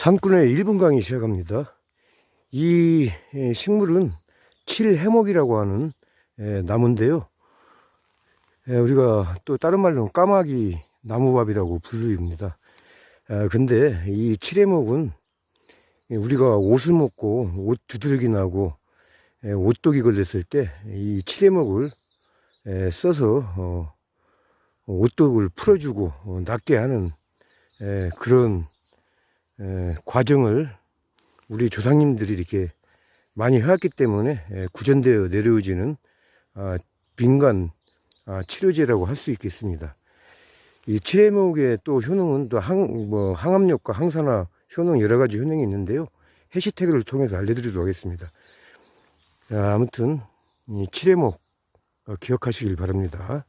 산꾼의 1분 강의 시작합니다. 이 에, 식물은 칠해목이라고 하는 에, 나무인데요. 에, 우리가 또 다른 말로는 까마귀 나무밥이라고 부릅니다. 아, 근데 이 칠해목은 우리가 옷을 먹고 옷 두드러기 나고 에, 옷독이 걸렸을 때 이 칠해목을 에, 써서 어, 옷독을 풀어주고 어, 낫게 하는 에, 그런 에, 과정을 우리 조상님들이 이렇게 많이 해왔기 때문에 에, 구전되어 내려오지는 아, 민간 아, 치료제라고 할 수 있겠습니다. 이 칠해목의 또 효능은 또 항, 뭐 항암력과 항산화 효능 여러 가지 효능이 있는데요. 해시태그를 통해서 알려드리도록 하겠습니다. 자, 아무튼 이 칠해목 어, 기억하시길 바랍니다.